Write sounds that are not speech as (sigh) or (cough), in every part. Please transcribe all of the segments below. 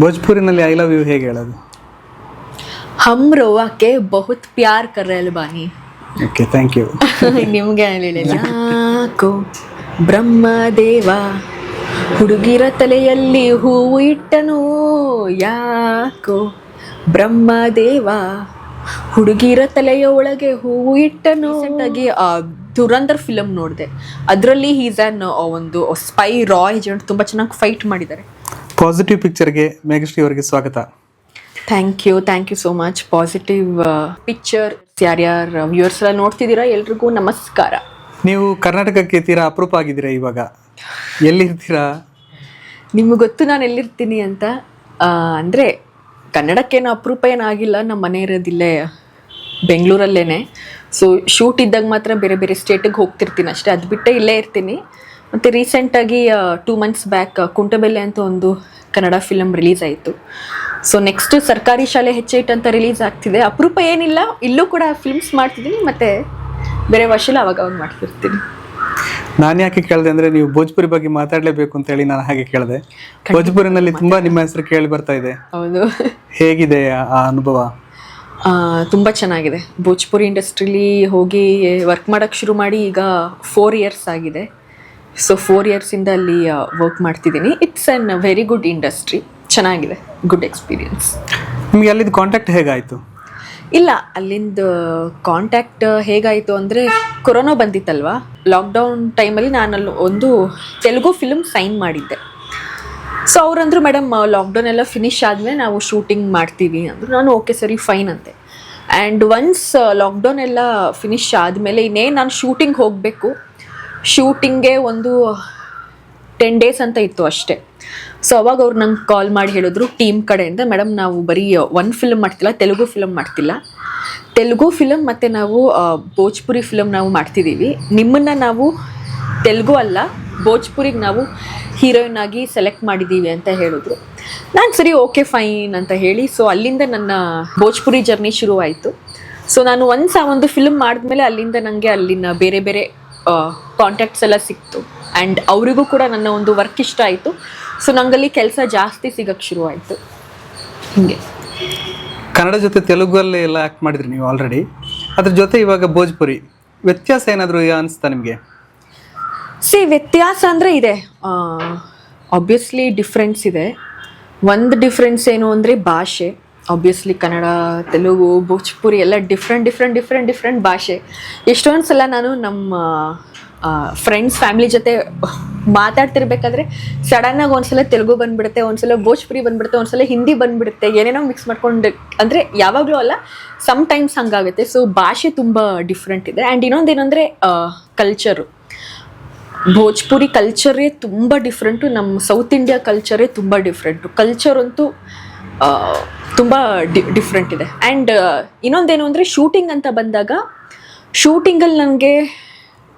ಭೋಜ್ಪುರಿನಲ್ಲಿ I love you ಹೇಗೆ ಹೇಳೋದು? ಹಮ್ ರೋವಾಕ್ಕೆ ಬಹುತ್ ಪ್ಯಾರ್ ಕರ್ರೆ ಬಾನಿ ಓಕೆ ಥ್ಯಾಂಕ್ ಯು ನಿಮಗೆ ಹೇಳಿಲ್ಲ ಯಾಕೋ ಹುಡುಗಿರ ತಲೆಯಲ್ಲಿ ಹೂವು ಇಟ್ಟನು? ಯಾಕೋ ಬ್ರಹ್ಮದೇವಾ ಹುಡುಗಿರ ತಲೆಯ ಒಳಗೆ ಹೂವು ಇಟ್ಟನು? ಆಗಿ ಧುರಂಧರ್ ಫಿಲಮ್ ನೋಡಿದೆ. ಅದರಲ್ಲಿ ಹೀಸ್ ಆ್ಯನ್ ಒಂದು ಸ್ಪೈ ರಾಯ್ ಏಜೆಂಟ್ ತುಂಬ ಚೆನ್ನಾಗಿ ಫೈಟ್ ಮಾಡಿದ್ದಾರೆ. ಪಾಸಿಟಿವ್ ಪಿಕ್ಚರ್ಗೆ ಮೇಘಶ್ರೀ ಅವರಿಗೆ ಸ್ವಾಗತ. Thank you thank you so much positive picture ಯಾರ್ಯಾರ ವ್ಯೂವರ್ಸ್ ಎಲ್ಲ ನೋಡ್ತಿದ್ದೀರಾ? ಎಲ್ರಿಗೂ ನಮಸ್ಕಾರ. ನೀವು ಕರ್ನಾಟಕಕ್ಕೆ ತೀರಾ ಅಪರೂಪ ಆಗಿದ್ದೀರಾ ಇವಾಗ? ಎಲ್ಲಿರ್ತೀರಾ ನಿಮ್ಗೆ ಗೊತ್ತು ನಾನು ಎಲ್ಲಿರ್ತೀನಿ ಅಂತ? ಅಂದರೆ ಕನ್ನಡಕ್ಕೇನು ಅಪರೂಪ ಏನಾಗಿಲ್ಲ ನಮ್ಮ ಮನೆ ಇರೋದಿಲ್ಲೇ ಬೆಂಗಳೂರಲ್ಲೇ ಸೊ ಶೂಟ್ ಇದ್ದಾಗ ಮಾತ್ರ ಬೇರೆ ಬೇರೆ ಸ್ಟೇಟಿಗೆ ಹೋಗ್ತಿರ್ತೀನಿ ಅಷ್ಟೇ. ಅದು ಬಿಟ್ಟೆ ಇಲ್ಲೇ ಇರ್ತೀನಿ. ಮತ್ತು ರೀಸೆಂಟಾಗಿ ಟೂ ಮಂತ್ಸ್ ಬ್ಯಾಕ್ ಕುಂಟಬೆಲೆ ಅಂತ ಒಂದು ಕನ್ನಡ ಫಿಲಮ್ ರಿಲೀಸ್ ಆಯಿತು. ಸೊ ನೆಕ್ಸ್ಟ್ ಸರ್ಕಾರಿ ಶಾಲೆ ಹೆಚ್ಚೈಟ್ ಅಂತ ರಿಲೀಸ್ ಆಗ್ತಿದೆ. ಅಪರೂಪ ಏನಿಲ್ಲ ಇಲ್ಲೂ ಕೂಡ ಫಿಲ್ಮ್ಸ್ ಮಾಡ್ತಿದ್ದೀನಿ ಮತ್ತು ಬೇರೆ ವರ್ಷಲ್ಲ ಅವಾಗ ಅವಾಗ ಮಾಡ್ತಿರ್ತೀನಿ ನಾನು ಯಾಕೆ ಕೇಳಿದೆ ಅಂದ್ರೆ ನೀವು ಭೋಜ್ಪುರಿ ಬಗ್ಗೆ ಮಾತಾಡಲೇಬೇಕು ಅಂತ ಹೇಳಿ ನಾನು ಹಾಗೆ ಕೇಳಿದೆ. ಭೋಜ್ಪುರಿನಲ್ಲಿ ತುಂಬಾ ನಿಮ್ಮ ಹೆಸರು ಕೇಳಿ ಬರ್ತಾ ಇದೆ. ಹೌದು. ಹೇಗಿದೆ ಆ ಅನುಭವ? ತುಂಬ ಚೆನ್ನಾಗಿದೆ. ಭೋಜ್ಪುರಿ ಇಂಡಸ್ಟ್ರಿಲಿ ಹೋಗಿ ವರ್ಕ್ ಮಾಡೋಕ್ಕೆ ಶುರು ಮಾಡಿ ಈಗ ಫೋರ್ ಇಯರ್ಸ್ ಆಗಿದೆ. ಸೊ ಫೋರ್ ಇಯರ್ಸಿಂದ ಅಲ್ಲಿ ವರ್ಕ್ ಮಾಡ್ತಿದ್ದೀನಿ. It's an very good industry ಚೆನ್ನಾಗಿದೆ. ಗುಡ್ ಎಕ್ಸ್ಪೀರಿಯನ್ಸ್ ನಿಮಗೆ ಅಲ್ಲಿದ್ದು ಕಾಂಟ್ಯಾಕ್ಟ್ ಹೇಗಾಯಿತು? ಇಲ್ಲ ಅಲ್ಲಿಂದ ಕಾಂಟ್ಯಾಕ್ಟ್ ಹೇಗಾಯಿತು ಅಂದರೆ ಕೊರೋನಾ ಬಂದಿತ್ತಲ್ವಾ? ಲಾಕ್ಡೌನ್ ಟೈಮಲ್ಲಿ ನಾನು ಅಲ್ಲಿ ಒಂದು ತೆಲುಗು ಫಿಲ್ಮ್ ಸೈನ್ ಮಾಡಿದ್ದೆ. ಸೊ ಅವ್ರಂದ್ರು ಮೇಡಮ್ ಲಾಕ್ಡೌನ್ ಎಲ್ಲ ಫಿನಿಶ್ ಆದಮೇಲೆ ನಾವು ಶೂಟಿಂಗ್ ಮಾಡ್ತೀವಿ. ಅಂದರು ನಾನು ಓಕೆ ಸರಿ ಫೈನ್ ಅಂತೆ. ಆ್ಯಂಡ್ ಒನ್ಸ್ ಲಾಕ್ಡೌನ್ ಎಲ್ಲ ಫಿನಿಶ್ ಆದಮೇಲೆ ಇನ್ನೇನು ನಾನು ಶೂಟಿಂಗ್ ಹೋಗಬೇಕು. ಶೂಟಿಂಗ್ಗೆ ಒಂದು ಟೆನ್ ಡೇಸ್ ಅಂತ ಇತ್ತು ಅಷ್ಟೇ. ಸೊ ಅವಾಗ ಅವ್ರು ನಂಗೆ ಕಾಲ್ ಮಾಡಿ ಹೇಳಿದ್ರು ಟೀಮ್ ಕಡೆಯಿಂದ ಮೇಡಮ್ ನಾವು ಬರೀ ಒನ್ ಫಿಲ್ಮ್ ಮಾಡ್ತಿಲ್ಲ ತೆಲುಗು ಫಿಲಮ್ ಮಾಡ್ತಿಲ್ಲ. ತೆಲುಗು ಫಿಲಮ್ ಮತ್ತು ನಾವು ಆ, ಭೋಜ್ಪುರಿ ಫಿಲಮ್ ನಾವು ಮಾಡ್ತಿದ್ದೀವಿ ನಿಮ್ಮನ್ನು ನಾವು ತೆಲುಗು ಅಲ್ಲ ಭೋಜ್ಪುರಿಗೆ ನಾವು ಹೀರೋಯಿನ್ ಆಗಿ ಸೆಲೆಕ್ಟ್ ಮಾಡಿದ್ದೀವಿ ಅಂತ ಹೇಳಿದ್ರು. ನಾನು ಸರಿ ಓಕೆ ಫೈನ್ ಅಂತ ಹೇಳಿ ಸೊ ಅಲ್ಲಿಂದ ನನ್ನ ಭೋಜ್ಪುರಿ ಜರ್ನಿ ಶುರುವಾಯಿತು. ಸೊ ನಾನು ಒಂದ್ಸ ಒಂದು ಫಿಲ್ಮ್ ಮಾಡಿದ್ಮೇಲೆ ಅಲ್ಲಿಂದ ನನಗೆ ಅಲ್ಲಿನ ಬೇರೆ ಬೇರೆ ಕಾಂಟ್ಯಾಕ್ಟ್ಸ್ ಎಲ್ಲ ಸಿಕ್ತು. ಆ್ಯಂಡ್ ಅವರಿಗೂ ಕೂಡ ನನ್ನ ಒಂದು ವರ್ಕ್ ಇಷ್ಟ ಆಯಿತು. ಸೊ ನಂಗಲ್ಲಿ ಕೆಲಸ ಜಾಸ್ತಿ ಸಿಗಕ್ಕೆ ಶುರುವಾಯಿತು. ಹೀಗೆ. ಕನ್ನಡ ಜೊತೆ ತೆಲುಗಲ್ಲಿ ಎಲ್ಲ ಆ್ಯಕ್ಟ್ ಮಾಡಿದ್ರಿ ನೀವು ಆಲ್ರೆಡಿ ಅದ್ರ ಜೊತೆ ಇವಾಗ ಭೋಜ್ಪುರಿ. ವ್ಯತ್ಯಾಸ ಏನಾದರೂ ಅನಿಸ್ತಾ ನಿಮಗೆ? ಸಿ ವ್ಯತ್ಯಾಸ ಅಂದರೆ ಇದೆ. ಆಬ್ವಿಯಸ್ಲಿ ಡಿಫ್ರೆನ್ಸ್ ಇದೆ. ಒಂದು ಡಿಫ್ರೆನ್ಸ್ ಏನು ಅಂದರೆ ಭಾಷೆ. ಆಬ್ವಿಯಸ್ಲಿ ಕನ್ನಡ, ತೆಲುಗು, ಭೋಜ್ಪುರಿ ಎಲ್ಲ ಡಿಫ್ರೆಂಟ್ ಡಿಫ್ರೆಂಟ್ ಡಿಫ್ರೆಂಟ್ ಡಿಫ್ರೆಂಟ್ ಭಾಷೆ. ಎಷ್ಟೊಂದು ಸಲ ನಾನು ನಮ್ಮ ಫ್ರೆಂಡ್ಸ್ ಫ್ಯಾಮಿಲಿ ಜೊತೆ ಮಾತಾಡ್ತಿರ್ಬೇಕಾದ್ರೆ ಸಡನ್ನಾಗಿ ಒಂದ್ಸಲ ತೆಲುಗು ಬಂದ್ಬಿಡುತ್ತೆ, ಒಂದ್ಸಲ ಭೋಜ್ಪುರಿ ಬಂದ್ಬಿಡುತ್ತೆ, ಒಂದ್ಸಲ ಹಿಂದಿ ಬಂದ್ಬಿಡುತ್ತೆ, ಏನೇನೋ ಮಿಕ್ಸ್ ಮಾಡ್ಕೊಂಡು, ಅಂದರೆ ಯಾವಾಗಲೂ ಅಲ್ಲ ಸಮ್ ಟೈಮ್ಸ್ ಹಂಗಾಗುತ್ತೆ. ಸೊ ಭಾಷೆ ತುಂಬ ಡಿಫ್ರೆಂಟ್ ಇದೆ. ಆ್ಯಂಡ್ ಇನ್ನೊಂದೇನೆಂದರೆ ಕಲ್ಚರು ಭೋಜ್ಪುರಿ ಕಲ್ಚರೇ ತುಂಬ ಡಿಫ್ರೆಂಟು ನಮ್ಮ ಸೌತ್ ಇಂಡಿಯಾ ಕಲ್ಚರೇ ತುಂಬ ಡಿಫ್ರೆಂಟು ಕಲ್ಚರ್ ಅಂತೂ ತುಂಬ ಡಿ ಡಿಫ್ರೆಂಟ್ ಇದೆ. ಆ್ಯಂಡ್ ಇನ್ನೊಂದೇನು ಅಂದರೆ ಶೂಟಿಂಗ್ ಅಂತ ಬಂದಾಗ ಶೂಟಿಂಗಲ್ಲಿ ನನಗೆ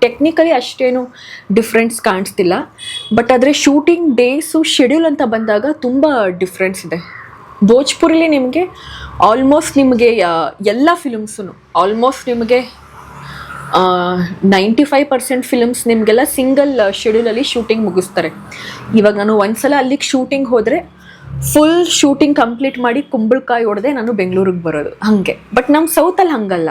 ಟೆಕ್ನಿಕಲಿ ಅಷ್ಟೇನು ಡಿಫ್ರೆನ್ಸ್ ಕಾಣಿಸ್ತಿಲ್ಲ. ಬಟ್ ಆದರೆ ಶೂಟಿಂಗ್ ಡೇಸು ಶೆಡ್ಯೂಲ್ ಅಂತ ಬಂದಾಗ ತುಂಬ ಡಿಫ್ರೆನ್ಸ್ ಇದೆ. ಭೋಜ್ಪುರಿಲಿ ನಿಮಗೆ ಆಲ್ಮೋಸ್ಟ್ ನಿಮಗೆ ಎಲ್ಲ ಫಿಲಮ್ಸೂ ಆಲ್ಮೋಸ್ಟ್ ನಿಮಗೆ ನೈಂಟಿ ಫೈವ್ ಪರ್ಸೆಂಟ್ ಫಿಲಮ್ಸ್ ನಿಮಗೆಲ್ಲ ಸಿಂಗಲ್ ಶೆಡ್ಯೂಲಲ್ಲಿ ಶೂಟಿಂಗ್ ಮುಗಿಸ್ತಾರೆ. ಇವಾಗ ನಾನು ಒಂದ್ಸಲ ಅಲ್ಲಿಗೆ ಶೂಟಿಂಗ್ ಹೋದರೆ ಫುಲ್ ಶೂಟಿಂಗ್ ಕಂಪ್ಲೀಟ್ ಮಾಡಿ ಕುಂಬಳಕಾಯಿ ಹೊಡೆದೆ ನಾನು ಬೆಂಗಳೂರಿಗೆ ಬರೋದು, ಹಾಗೆ. ಬಟ್ ನಮ್ಮ ಸೌತಲ್ಲಿ ಹಂಗಲ್ಲ.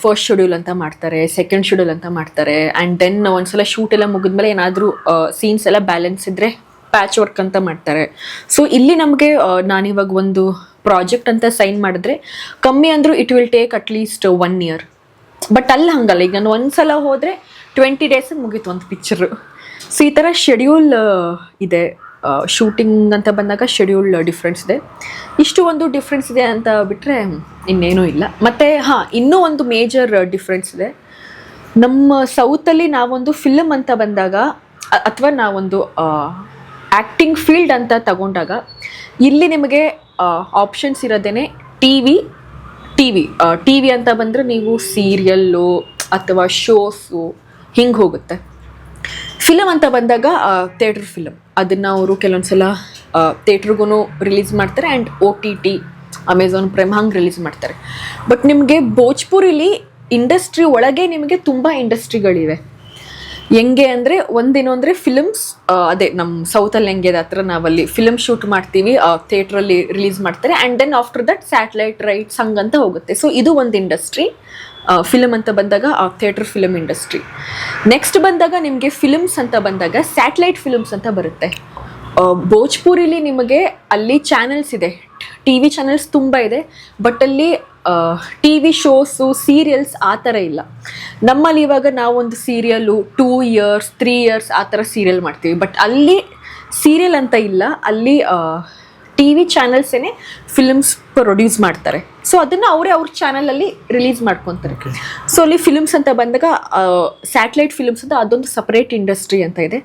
ಫಸ್ಟ್ ಶೆಡ್ಯೂಲ್ ಅಂತ ಮಾಡ್ತಾರೆ ಸೆಕೆಂಡ್ ಶೆಡ್ಯೂಲ್ ಅಂತ ಮಾಡ್ತಾರೆ ಆ್ಯಂಡ್ ದೆನ್ ಒಂದ್ಸಲ ಶೂಟ್ ಎಲ್ಲ ಮುಗಿದ್ಮೇಲೆ ಏನಾದರೂ ಸೀನ್ಸ್ ಎಲ್ಲ ಬ್ಯಾಲೆನ್ಸ್ ಇದ್ದರೆ ಪ್ಯಾಚ್ ವರ್ಕ್ ಅಂತ ಮಾಡ್ತಾರೆ. ಸೊ ಇಲ್ಲಿ ನಮಗೆ ನಾನಿವಾಗ ಒಂದು ಪ್ರಾಜೆಕ್ಟ್ ಅಂತ ಸೈನ್ ಮಾಡಿದ್ರೆ ಕಮ್ಮಿ ಅಂದರೂ it will take at least one year but ಅಲ್ಲಿ ಹಂಗಲ್ಲ. ಈಗ ನಾನು ಒಂದ್ಸಲ ಹೋದರೆ ಟ್ವೆಂಟಿ ಡೇಸ್ ಮುಗೀತು ಒಂದು ಪಿಕ್ಚರು ಸೊ ಈ ಥರ ಶೆಡ್ಯೂಲ್ ಇದೆ. ಶೂಟಿಂಗ್ ಅಂತ ಬಂದಾಗ ಶೆಡ್ಯೂಲ್ ಡಿಫ್ರೆನ್ಸ್ ಇದೆ. ಇಷ್ಟು ಒಂದು ಡಿಫ್ರೆನ್ಸ್ ಇದೆ ಅಂತ ಬಿಟ್ಟರೆ ಇನ್ನೇನೂ ಇಲ್ಲ. ಮತ್ತು, ಹಾಂ, ಇನ್ನೂ ಒಂದು ಮೇಜರ್ ಡಿಫ್ರೆನ್ಸ್ ಇದೆ. ನಮ್ಮ ಸೌತಲ್ಲಿ ನಾವೊಂದು ಫಿಲಮ್ ಅಂತ ಬಂದಾಗ ಅಥವಾ ನಾವೊಂದು ಆ್ಯಕ್ಟಿಂಗ್ ಫೀಲ್ಡ್ ಅಂತ ತಗೊಂಡಾಗ, ಇಲ್ಲಿ ನಿಮಗೆ options ಇರೋದೇನೆ T V T V T V ಅಂತ ಬಂದರೆ ನೀವು ಸೀರಿಯಲ್ಲು ಅಥವಾ ಶೋಸು ಹಿಂಗೆ ಹೋಗುತ್ತೆ. ಫಿಲಮ್ ಅಂತ ಬಂದಾಗ ಥಿಯೇಟ್ರ್ ಫಿಲಮ್ ಅದನ್ನು ಅವರು ಕೆಲವೊಂದು ಸಲ ಥಿಯೇಟ್ರಿಗೂ ರಿಲೀಸ್ ಮಾಡ್ತಾರೆ and O T T Amazon prime ಹಂಗೆ ರಿಲೀಸ್ ಮಾಡ್ತಾರೆ. ಬಟ್ ನಿಮಗೆ ಭೋಜ್ಪುರಿಲಿ ಇಂಡಸ್ಟ್ರಿ ಒಳಗೆ ನಿಮಗೆ ತುಂಬ ಇಂಡಸ್ಟ್ರಿಗಳಿವೆ ಹೆಂಗೆ ಅಂದರೆ, ಒಂದೇನು ಅಂದರೆ ಫಿಲಮ್ಸ್ ಅದೇ ನಮ್ಮ ಸೌತಲ್ಲಿ ಹೆಂಗೆ ಇದೆ ಹತ್ರ ನಾವಲ್ಲಿ ಫಿಲಮ್ ಶೂಟ್ ಮಾಡ್ತೀವಿ ಥಿಯೇಟ್ರಲ್ಲಿ ರಿಲೀಸ್ ಮಾಡ್ತಾರೆ. And then after that satellite rights ಹಂಗಂತ ಹೋಗುತ್ತೆ. ಸೊ ಇದು ಒಂದು ಇಂಡಸ್ಟ್ರಿ ಫಿಲಮ್ ಅಂತ ಬಂದಾಗ, ಆ ಥಿಯೇಟರ್ ಫಿಲಮ್ ಇಂಡಸ್ಟ್ರಿ ನೆಕ್ಸ್ಟ್ ಬಂದಾಗ ನಿಮಗೆ ಫಿಲಮ್ಸ್ ಅಂತ ಬಂದಾಗ ಸ್ಯಾಟಲೈಟ್ ಫಿಲ್ಮ್ಸ್ ಅಂತ ಬರುತ್ತೆ. ಭೋಜ್ಪುರಿಲಿ ನಿಮಗೆ ಅಲ್ಲಿ ಚಾನೆಲ್ಸ್ ಇದೆ. ಟಿ ವಿ ಚಾನೆಲ್ಸ್ ತುಂಬ ಇದೆ ಬಟ್ ಅಲ್ಲಿ ಟಿ ವಿ ಶೋಸು ಸೀರಿಯಲ್ಸ್ ಆ ಥರ ಇಲ್ಲ. ನಮ್ಮಲ್ಲಿ ಇವಾಗ ನಾವೊಂದು serial two years three years ಆ ಥರ ಸೀರಿಯಲ್ ಮಾಡ್ತೀವಿ. ಬಟ್ ಅಲ್ಲಿ ಸೀರಿಯಲ್ ಅಂತ ಇಲ್ಲ. ಅಲ್ಲಿ ಟಿ ವಿ ಚಾನೆಲ್ಸೇನೆ ಫಿಲ್ಮ್ಸ್ ಪ್ರೊಡ್ಯೂಸ್ ಮಾಡ್ತಾರೆ. ಸೊ ಅದನ್ನು ಅವರೇ ಅವ್ರ ಚಾನಲಲ್ಲಿ ರಿಲೀಸ್ ಮಾಡ್ಕೊತಾರೆ. ಸೊ ಅಲ್ಲಿ ಫಿಲ್ಮ್ಸ್ ಅಂತ ಬಂದಾಗ ಸ್ಯಾಟಲೈಟ್ ಫಿಲ್ಮ್ಸ್ ಅಂತ ಅದೊಂದು ಸಪ್ರೇಟ್ ಇಂಡಸ್ಟ್ರಿ ಅಂತ ಇದೆ.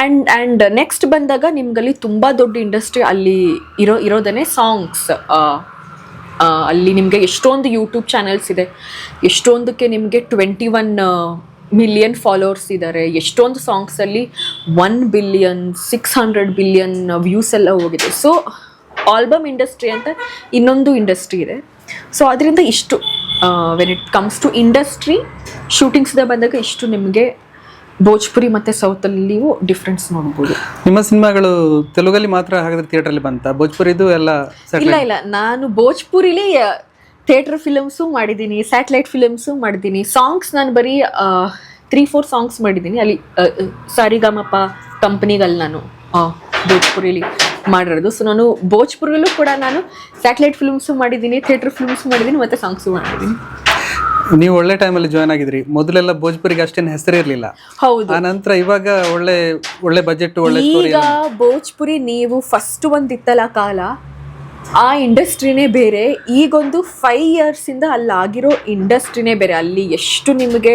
ಆ್ಯಂಡ್ ಆ್ಯಂಡ್ ನೆಕ್ಸ್ಟ್ ಬಂದಾಗ ನಿಮ್ಗಲ್ಲಿ ತುಂಬ ದೊಡ್ಡ ಇಂಡಸ್ಟ್ರಿ ಅಲ್ಲಿ ಇರೋ ಇರೋದೇ ಸಾಂಗ್ಸ್ ಅಲ್ಲಿ ನಿಮಗೆ ಎಷ್ಟೊಂದು ಯೂಟ್ಯೂಬ್ ಚಾನೆಲ್ಸ್ ಇದೆ. ಎಷ್ಟೊಂದಕ್ಕೆ ನಿಮಗೆ ಟ್ವೆಂಟಿ ಒನ್ ಮಿಲಿಯನ್ ಫಾಲೋವರ್ಸ್ ಇದ್ದಾರೆ ಎಷ್ಟೊಂದು ಸಾಂಗ್ಸಲ್ಲಿ one billion six hundred billion views ಎಲ್ಲ ಹೋಗಿದೆ. ಸೊ ಆಲ್ಬಮ್ ಇಂಡಸ್ಟ್ರಿ ಅಂತ ಇನ್ನೊಂದು ಇಂಡಸ್ಟ್ರಿ ಇದೆ. ಸೊ ಅದರಿಂದ ಇಷ್ಟು when it comes to industry ಶೂಟಿಂಗ್ಸ್ದ ಬಂದಾಗ ಇಷ್ಟು ನಿಮಗೆ ಭೋಜ್ಪುರಿ ಮತ್ತು ಸೌತಲ್ಲಿಯೂ ಡಿಫ್ರೆನ್ಸ್ ನೋಡ್ಬೋದು. ನಿಮ್ಮ ಸಿನಿಮಾಗಳು ತೆಲುಗಲ್ಲಿ ಮಾತ್ರ ಹಾಗಾದ್ರೆ ಥಿಯೇಟ್ರಲ್ಲಿ ಬಂತ? ಭೋಜ್ಪುರಿದು ಎಲ್ಲ ಇಲ್ಲ ಇಲ್ಲ. ನಾನು ಭೋಜ್ಪುರಿಲಿ ಥಿಯೇಟರ್ ಫಿಲಮ್ಸು ಮಾಡಿದ್ದೀನಿ ಸ್ಯಾಟಲೈಟ್ ಫಿಲಮ್ಸು ಮಾಡಿದ್ದೀನಿ. ಸಾಂಗ್ಸ್ ನಾನು ಬರೀ ತ್ರೀ ಫೋರ್ ಸಾಂಗ್ಸ್ ಮಾಡಿದ್ದೀನಿ. ಅಲ್ಲಿ ಸಾರಿಗಾಮಪ್ಪ ಸಾರಿಗಮಪ ಕಂಪ್ನಿಗಲ್ಲಿ ನಾನು. ಭೋಜ್ಪುರಿಲಿ ಮಾಡಿರೋದು. ಸೊ ನಾನು ಭೋಜ್ಪುರಲ್ಲೂ ಕೂಡ ನಾನು ಸ್ಯಾಟಲೈಟ್ ಫಿಲ್ಮ್ಸು ಮಾಡಿದ್ದೀನಿ ಥಿಯೇಟರ್ ಫಿಲ್ಮ್ಸ್ ಮಾಡಿದ್ದೀನಿ ಮತ್ತು ಸಾಂಗ್ಸು ಮಾಡಿದ್ದೀನಿ. ನೀವು ಒಳ್ಳೆ ಟೈಮಲ್ಲಿ ಜಾಯ್ನ್ ಆಗಿದ್ರಿ. ಮೊದಲೆಲ್ಲ ಭೋಜ್ಪುರಿಗೆ ಅಷ್ಟೇನು ಹೆಸರಿರಲಿಲ್ಲ ಹೌದು. ಆ ನಂತರ ಇವಾಗ ಒಳ್ಳೆ ಒಳ್ಳೆ ಬಜೆಟ್ ಒಳ್ಳೆ ಈಗ ಭೋಜ್ಪುರಿ ನೀವು ಫಸ್ಟ್ ಒಂದು ಇತ್ತಲ್ಲ ಕಾಲ ಆ ಇಂಡಸ್ಟ್ರಿನೇ ಬೇರೆ ಈಗೊಂದು ಫೈವ್ ಇಯರ್ಸಿಂದ ಅಲ್ಲಾಗಿರೋ ಇಂಡಸ್ಟ್ರಿನೇ ಬೇರೆ. ಅಲ್ಲಿ ಎಷ್ಟು ನಿಮಗೆ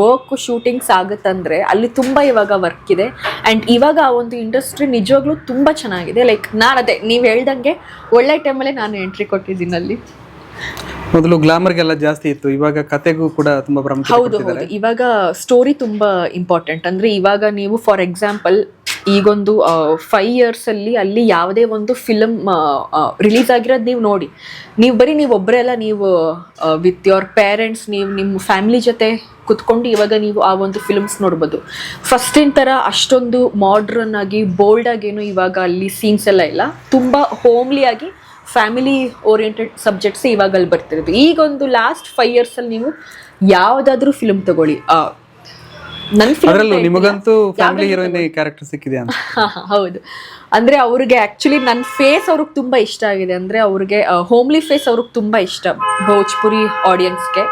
ವರ್ಕ್ ಶೂಟಿಂಗ್ಸ್ ಆಗುತ್ತಂದ್ರೆ ಅಲ್ಲಿ ತುಂಬ ಇವಾಗ ವರ್ಕ್ ಇದೆ. ಆ್ಯಂಡ್ ಇವಾಗ ಆ ಒಂದು ಇಂಡಸ್ಟ್ರಿ ನಿಜವಾಗ್ಲೂ ತುಂಬ ಚೆನ್ನಾಗಿದೆ. ಲೈಕ್ ನಾನು ಅದೇ ನೀವು ಹೇಳ್ದಂಗೆ ಒಳ್ಳೆ ಟೈಮಲ್ಲೇ ನಾನು ಎಂಟ್ರಿ ಕೊಟ್ಟಿದ್ದೀನಿ ಅಲ್ಲಿ. ಮೊದಲು ಗ್ಲಾಮರ್ಗೆಲ್ಲ ಜಾಸ್ತಿ ಇತ್ತು. ಇವಾಗ ಕತೆಗೂ ಕೂಡ ತುಂಬಾ ಹೌದು ಹೌದು. ಇವಾಗ ಸ್ಟೋರಿ ತುಂಬಾ ಇಂಪಾರ್ಟೆಂಟ್ ಅಂದ್ರೆ ಇವಾಗ ನೀವು ಫಾರ್ ಎಕ್ಸಾಂಪಲ್ ಈಗೊಂದು ಫೈವ್ ಇಯರ್ಸ್ ಅಲ್ಲಿ ಅಲ್ಲಿ ಯಾವುದೇ ಒಂದು ಫಿಲಮ್ ರಿಲೀಸ್ ಆಗಿರೋದು ನೀವು ನೋಡಿ. ನೀವು ಬರೀ ನೀವು ಒಬ್ಬರೇ ಅಲ್ಲ ನೀವು ವಿತ್ ಯೋರ್ ಪೇರೆಂಟ್ಸ್ ನೀವು ನಿಮ್ಮ ಫ್ಯಾಮಿಲಿ ಜೊತೆ ಕುತ್ಕೊಂಡು ಇವಾಗ ನೀವು ಆ ಒಂದು ಫಿಲ್ಮ್ಸ್ ನೋಡ್ಬೋದು. ಫಸ್ಟಿನ ಥರ ಅಷ್ಟೊಂದು ಮಾಡ್ರನ್ ಆಗಿ ಬೋಲ್ಡ್ ಆಗೇನು ಇವಾಗ ಅಲ್ಲಿ ಸೀನ್ಸ್ ಎಲ್ಲ ಇಲ್ಲ. ತುಂಬ ಹೋಮ್ಲಿ ಆಗಿ ಫ್ಯಾಮಿಲಿ ಓರಿಯೆಂಟೆಡ್ ಸಬ್ಜೆಕ್ಟ್ಸ್ ಇವಾಗ ಅಲ್ಲಿ ಬರ್ತಿರೋದು. ಈಗೊಂದು ಲಾಸ್ಟ್ ಫೈವ್ ಇಯರ್ಸಲ್ಲಿ ನೀವು ಯಾವುದಾದ್ರೂ ಫಿಲ್ಮ್ ತಗೊಳ್ಳಿ. ನಿಮಗಂತೂ ಫ್ಯಾಮಿಲಿ ಹೀರೋಯಿನ್ ಕ್ಯಾರೆಕ್ಟರ್ ಸಿಕ್ಕಿದೆ ಅಂತ? (laughs) ಹೌದು. ಅಂದ್ರೆ ಅವ್ರಿಗೆ ಆಕ್ಚುಲಿ ನನ್ನ ಫೇಸ್ ಅವ್ರಿಗೆ ತುಂಬಾ ಇಷ್ಟ ಆಗಿದೆ. ಅಂದ್ರೆ ಅವ್ರಿಗೆ ಹೋಮ್ಲಿ ಫೇಸ್ ಅವ್ರಿಗೆ ತುಂಬಾ ಇಷ್ಟ. ಭೋಜ್ಪುರಿ ಆಡಿಯನ್ಸ್ಗೆ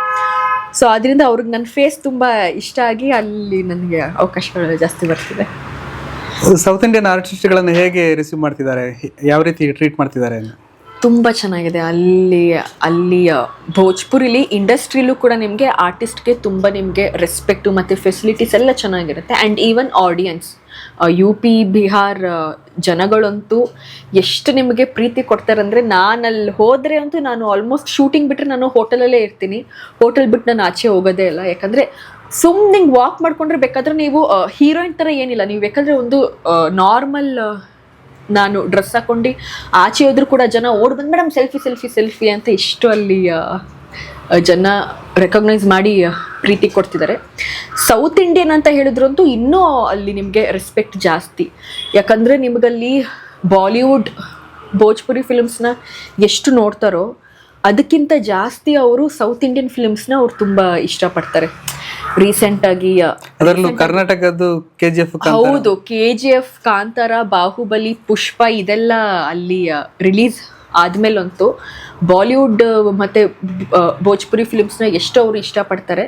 ಸೊ ಅದರಿಂದ ಅವ್ರಿಗೆ ನನ್ನ ಫೇಸ್ ತುಂಬ ಇಷ್ಟ ಆಗಿ ಅಲ್ಲಿ ನನಗೆ ಅವಕಾಶಗಳು ಜಾಸ್ತಿ ಬರ್ತಿದೆ ಸೌತ್ ಇಂಡಿಯನ್ ಆರ್ಟಿಸ್ಟ್ಗಳನ್ನು ಹೇಗೆ ರಿಸೀವ್ ಮಾಡ್ತಿದ್ದಾರೆ ಯಾವ ರೀತಿ ಟ್ರೀಟ್ ಮಾಡ್ತಿದ್ದಾರೆ ಅಂತ? ತುಂಬ ಚೆನ್ನಾಗಿದೆ. ಅಲ್ಲಿ ಅಲ್ಲಿ ಆ, ಭೋಜ್ಪುರಿಲಿ ಇಂಡಸ್ಟ್ರಿಲೂ ಕೂಡ ನಿಮಗೆ ಆರ್ಟಿಸ್ಟ್ಗೆ ತುಂಬ ನಿಮಗೆ ರೆಸ್ಪೆಕ್ಟು ಮತ್ತು ಫೆಸಿಲಿಟೀಸ್ ಎಲ್ಲ ಚೆನ್ನಾಗಿರುತ್ತೆ. And even audience U P Bihar ಜನಗಳಂತೂ ಎಷ್ಟು ನಿಮಗೆ ಪ್ರೀತಿ ಕೊಡ್ತಾರೆ ಅಂದರೆ ನಾನು ಅಲ್ಲಿ ಹೋದರೆ ಅಂತೂ ನಾನು ಆಲ್ಮೋಸ್ಟ್ ಶೂಟಿಂಗ್ ಬಿಟ್ಟರೆ ನಾನು ಹೋಟೆಲಲ್ಲೇ ಇರ್ತೀನಿ. ಹೋಟೆಲ್ ಬಿಟ್ಟು ನಾನು ಆಚೆ ಹೋಗೋದೇ ಇಲ್ಲ. ಯಾಕಂದರೆ ಸುಮ್ಮನೆ ವಾಕ್ ಮಾಡ್ಕೊಂಡ್ರೆ ಬೇಕಾದ್ರೆ ನೀವು ಹೀರೋಯಿನ್ ಥರ ಏನಿಲ್ಲ. ನೀವು ಬೇಕಾದ್ರೆ ಒಂದು ನಾರ್ಮಲ್ ನಾನು ಡ್ರೆಸ್ ಹಾಕೊಂಡು ಆಚೆ ಹೋದ್ರು ಕೂಡ ಜನ ಓಡ್ ಬಂದು, ಮೇಡಮ್, ಸೆಲ್ಫಿ ಸೆಲ್ಫಿ ಸೆಲ್ಫಿ ಅಂತ ಇಷ್ಟು ಅಲ್ಲಿ ಜನ ರೆಕಗ್ನೈಸ್ ಮಾಡಿ ಪ್ರೀತಿ ಕೊಡ್ತಿದ್ದಾರೆ. ಸೌತ್ ಇಂಡಿಯನ್ ಅಂತ ಹೇಳಿದ್ರಂತೂ ಇನ್ನೂ ಅಲ್ಲಿ ನಿಮಗೆ ರೆಸ್ಪೆಕ್ಟ್ ಜಾಸ್ತಿ. ಯಾಕಂದರೆ ನಿಮಗಲ್ಲಿ ಬಾಲಿವುಡ್ ಭೋಜ್ಪುರಿ ಫಿಲ್ಮ್ಸ್ನ ಎಷ್ಟು ನೋಡ್ತಾರೋ ಅದಕ್ಕಿಂತ ಜಾಸ್ತಿ ಅವರು ಸೌತ್ ಇಂಡಿಯನ್ ಫಿಲ್ಮ್ಸ್ನ ಅವ್ರು ತುಂಬ ಇಷ್ಟಪಡ್ತಾರೆ. ರೀಸೆಂಟಾಗಿ ಅದರಲ್ಲೂ ಕರ್ನಾಟಕದ್ದು ಕೆ ಜಿ ಎಫ್ ಹೌದು K G F Kantara Baahubali Pushpa ಇದೆಲ್ಲ ಅಲ್ಲಿ ರಿಲೀಸ್ ಆದ್ಮೇಲಂತೂ ಬಾಲಿವುಡ್ ಮತ್ತೆ ಆ, ಭೋಜ್ಪುರಿ ಫಿಲ್ಮ್ಸ್ನ ಎಷ್ಟು ಅವರು ಇಷ್ಟಪಡ್ತಾರೆ.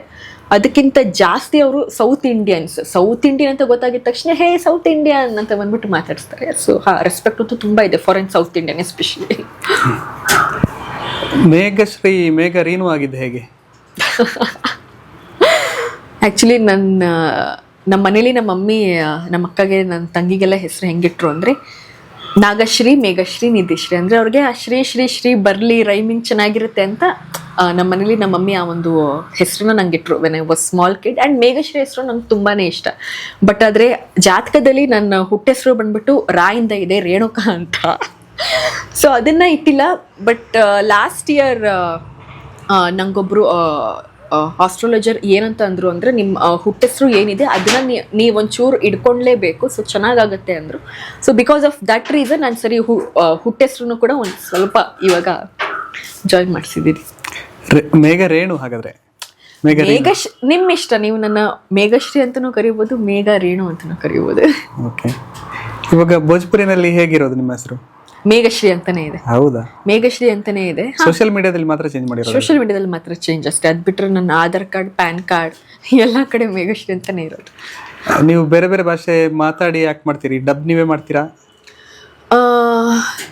ಅದಕ್ಕಿಂತ ಜಾಸ್ತಿ ಅವರು ಸೌತ್ ಇಂಡಿಯನ್ಸ್ ಸೌತ್ ಇಂಡಿಯನ್ ಅಂತ ಗೊತ್ತಾಗಿದ ತಕ್ಷಣ ಹೇ ಸೌತ್ ಇಂಡಿಯನ್ ಅಂತ ಬಂದ್ಬಿಟ್ಟು ಮಾತಾಡ್ತಾರೆ ಸೊ ಹಾ ರೆಸ್ಪೆಕ್ಟ್ ಅಂತೂ ತುಂಬ ಇದೆ foreign South Indian especially Meghashree Megha ರೀನು ಆಗಿದೆ ಹೇಗೆ? (laughs) ಆ್ಯಕ್ಚುಲಿ ನನ್ನ ನಮ್ಮ ಮನೇಲಿ ನಮ್ಮ ಮಮ್ಮಿ ನಮ್ಮ ಅಕ್ಕಗೆ ನನ್ನ ತಂಗಿಗೆಲ್ಲ ಹೆಸರು ಹೆಂಗಿಟ್ರು ಅಂದರೆ ನಾಗಶ್ರೀ, ಮೇಘಶ್ರೀ, ನಿಧಿಶ್ರೀ. ಅಂದರೆ ಅವ್ರಿಗೆ ಆ ಶ್ರೀ ಶ್ರೀ ಶ್ರೀ ಬರಲಿ ರೈಮಿಂಗ್ ಚೆನ್ನಾಗಿರುತ್ತೆ ಅಂತ ನಮ್ಮ ಮನೇಲಿ ನಮ್ಮ ಮಮ್ಮಿ ಆ ಒಂದು ಹೆಸರನ್ನ ನಂಗೆ ಇಟ್ರು when I was small kid and Meghashree ಹೆಸರು ನಂಗೆ ತುಂಬಾ ಇಷ್ಟ. ಬಟ್ ಆದರೆ ಜಾತಕದಲ್ಲಿ ನನ್ನ ಹುಟ್ಟೆಸರು ಬಂದ್ಬಿಟ್ಟು ರಾಯಿಂದ ಇದೆ ರೇಣುಕಾ ಅಂತ. ಸೊ ಅದನ್ನು ಇಟ್ಟಿಲ್ಲ. ಬಟ್ ಲಾಸ್ಟ್ ಇಯರ್ ನಂಗೊಬ್ಬರು ಆಸ್ಟ್ರಾಲಜರ್ ಏನಂತ ಅಂದ್ರು ಅಂದ್ರೆ ನಿಮ್ಮ ಹುಟ್ಟೆಸರು ಏನಿದೆ ಅದನ್ನ ನೀ- ನೀವು ಒಂಚೂರು ಇಡ್ಕೊಂಡ್ಲೇಬೇಕು ಸೊ ಚೆನ್ನಾಗಾಗತ್ತೆ ಅಂದ್ರು. So because of that reason ನಾನು ಸರಿ ಹು ಹುಟ್ಟೆಸರು ಕೂಡ ಒಂದು ಸ್ವಲ್ಪ ಇವಾಗ ಜಾಯಿನ್ ಮಾಡಿಸಿದ್ದೀರಿ ಮೇಘ ರೇಣು ಹಾಗಾದ್ರೆ. ಮೇಘ ಮೇಘಶ್ ನಿಮ್ಮ ಇಷ್ಟ ನೀವು ನನ್ನ ಮೇಘಶ್ರೀ ಅಂತಾನೂ ಕರಿಬೋದು ಮೇಘ ರೇಣು ಅಂತಾನೂ ಕರಿಬೋದು. ಓಕೆ ಇವಾಗ ಭೋಜ್ಪುರಿನಲ್ಲಿ ಹೇಗಿರೋದು ನಿಮ್ಮ ಹೆಸರು? ಮೇಘಶ್ರೀ ಅಂತಾನೆ ಇದೆ. ಹೌದಾ? ಮೇಘಶ್ರೀ ಅಂತಾನೆ ಇದೆ. ಸೋಷಿಯಲ್ ಮೀಡಿಯಾದಲ್ಲಿ ಮಾತ್ರ ಚೇಂಜ್ ಮಾಡಿರೋದು? ಸೋಷಿಯಲ್ ಮೀಡಿಯಾದಲ್ಲಿ ಮಾತ್ರ ಚೇಂಜ್ ಅಷ್ಟೇ. ಅದ್ ಬಿಟ್ಟರೆ ನನ್ನ ಆಧಾರ್ ಕಾರ್ಡ್ ಪ್ಯಾನ್ ಕಾರ್ಡ್ ಎಲ್ಲ ಕಡೆ ಮೇಘಶ್ರೀ ಅಂತಾನೆ ಇರೋದು. ನೀವು ಬೇರೆ ಬೇರೆ ಭಾಷೆ ಮಾತಾಡಿ ಯಾಕೆ ಮಾಡ್ತೀರಿ? ಡಬ್ ನೀವೇ ಮಾಡ್ತೀರಾ? ಆ,